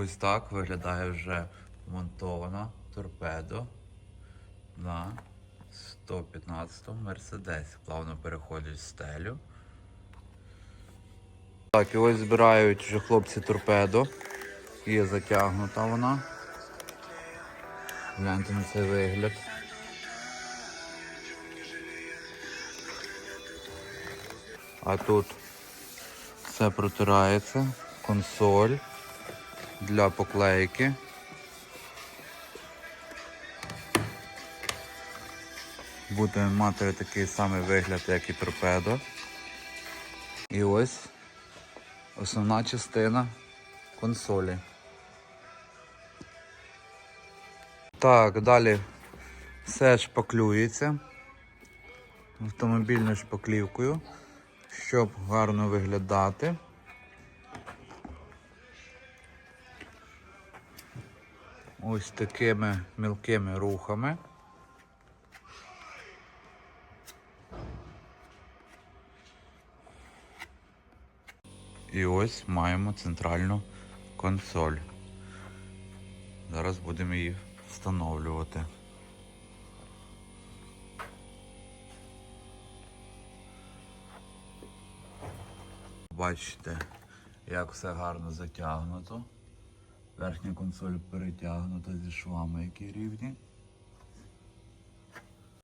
Ось так виглядає вже монтована торпедо на 115 Мерседесі. Плавно переходить в стелю. Так, і ось збирають вже хлопці торпедо. Є затягнута вона. Гляньте на цей вигляд. А тут все протирається, консоль для поклейки. Буде мати такий самий вигляд, як і торпедо. І ось основна частина консолі. Так, далі все шпаклюється автомобільною шпаклівкою, щоб гарно виглядати. Ось такими мілкими рухами. І ось маємо центральну консоль. Зараз будемо її встановлювати. Бачите, як все гарно затягнуто. Верхня консоль перетягнута зі швами, які рівні.